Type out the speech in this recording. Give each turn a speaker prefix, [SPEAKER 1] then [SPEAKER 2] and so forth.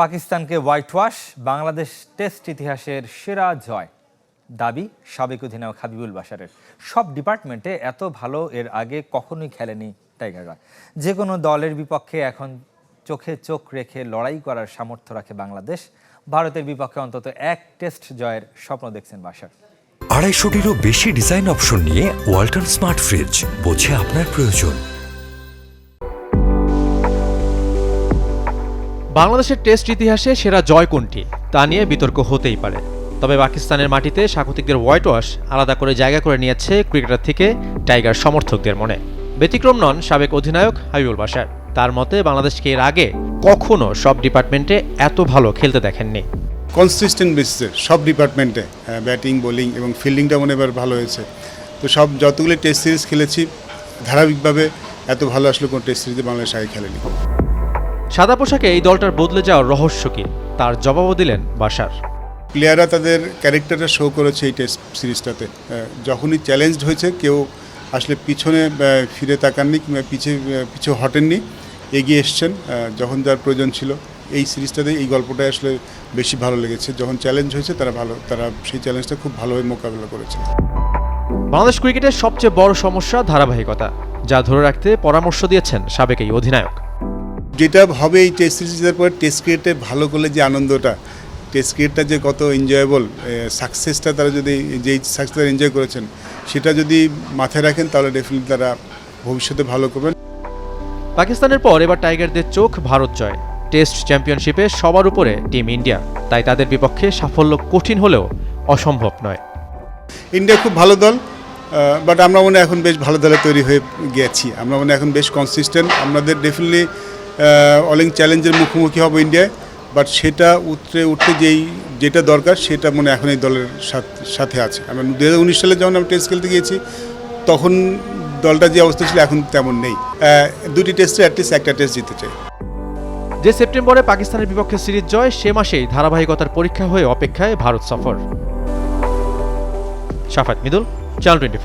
[SPEAKER 1] পাকিস্তানকে white wash, Bangladesh test ইতিহাসের সেরা জয়। দাবি সাবেক অধিনায়ক হাবিবুল বাশারের। সব ডিপার্টমেন্টে এত ভালো এর আগে কখনোই খেলেনি টাইগাররা। যে কোনো দলের বিপক্ষে এখন চোখে চোখ রেখে লড়াই করার সামর্থ্য রাখে বাংলাদেশ। ভারতের বিপক্ষে অন্তত এক টেস্ট জয়ের স্বপ্ন দেখছেন বাসার
[SPEAKER 2] আড়াইশোটিরও বেশি ডিজাইন অপশন নিয়ে ওয়াল্টন স্মার্ট ফ্রিজ, বোঝে আপনার প্রয়োজন।
[SPEAKER 3] বাংলাদেশের টেস্ট ইতিহাসে সেরা জয় কোনটি? তা নিয়ে বিতর্ক হতেই পারে। তবে পাকিস্তানের মাটিতে স্বাগতিকদের হোয়াইট ওয়াশ আলাদা করে জায়গা করে নিয়েছে ক্রিকেটার থেকে টাইগার সমর্থকদের মনে। ব্যতিক্রম নন সাবেক অধিনায়ক হাবিবুল বাশার। তার মতে, বাংলাদেশকে এর আগে কখনো সব ডিপার্টমেন্টে এত ভালো খেলতে দেখেননি।
[SPEAKER 4] কনসিস্টেন্ট বেসিসে সব ডিপার্টমেন্টে ব্যাটিং, বোলিং এবং ফিল্ডিংটা মনে এবার ভালো হয়েছে। তো সব যতগুলো টেস্ট সিরিজ খেলেছি, ধারাবাহিকভাবে এত ভালো আসলে কোনো টেস্ট সিরিজে বাংলাদেশ আগে খেলেনি।
[SPEAKER 3] সাদা পোশাকে এই দলটার বদলে যাওয়ার রহস্য কি? তার জবাবও দিলেন বাসার
[SPEAKER 4] প্লেয়াররা তাদের ক্যারেক্টারটা শো করেছে এই টেস্ট সিরিজটাতে। যখনই চ্যালেঞ্জড হয়েছে কেউ আসলে পিছনে ফিরে তাকাননি কিংবা পিছে আহ, পিছু হটেননি এগিয়ে এসছেন যখন যার প্রয়োজন ছিল। এই সিরিজটাতে এই গল্পটা আসলে বেশি ভালো লেগেছে। যখন চ্যালেঞ্জ হয়েছে তারা ভালো তারা সেই চ্যালেঞ্জটা খুব ভালোভাবে মোকাবিলা করেছে।
[SPEAKER 3] বাংলাদেশ ক্রিকেটের সবচেয়ে বড় সমস্যা ধারাবাহিকতা যা ধরে রাখতে পরামর্শ দিয়েছেন সাবেক এই অধিনায়ক।
[SPEAKER 4] যেটা হবে এই টেস্ট সিরিজের পরে টেস্ট ক্রিকেটে ভালো করলে যে আনন্দটা টেস্ট ক্রিকেটটা যে কত এনজয়েবল সাকসেসটা তারা যদি যেই সাকসেস এনজয় করেছেন সেটা যদি মাথায় রাখেন তাহলে ডেফিনেটলি তারা ভবিষ্যতে ভালো করবেন।
[SPEAKER 3] পাকিস্তানের পর এবার টাইগারদের চোখ ভারত জয়। টেস্ট চ্যাম্পিয়নশিপে সবার উপরে টিম ইন্ডিয়া তাই তাদের বিপক্ষে সাফল্য কঠিন হলেও অসম্ভব নয়।
[SPEAKER 4] ইন্ডিয়া খুব ভালো দল বাট আমরা মনে হয় এখন বেশ ভালো দলে তৈরি হয়ে গেছি। আমরা মনে হয় এখন বেশ কনসিস্টেন্ট আমাদের ডেফিনেটলি অলিং চ্যালেঞ্জের মুখোমুখি হব ইন্ডিয়ায় বাট সেটা উঠতে উঠতে যেই, যেটা দরকার, সেটা মনে এখন এই দলের সাথ- সাথে আছে। আমরা দু হাজার উনিশ সালে যখন আমি টেস্ট খেলতে গিয়েছি, তখন দলটা যে অবস্থা ছিল এখন তেমন নেই। দুটি টেস্টে অ্যাটলিস্ট একটা টেস্ট জিতে চাই।
[SPEAKER 3] যে সেপ্টেম্বরে পাকিস্তানের বিপক্ষে সিরিজ জয়, সে মাসেই ধারাবাহিকতার পরীক্ষা হয়ে অপেক্ষায় ভারত সফর। সাফাত মিদুল চ্যানেল টোয়েন্টি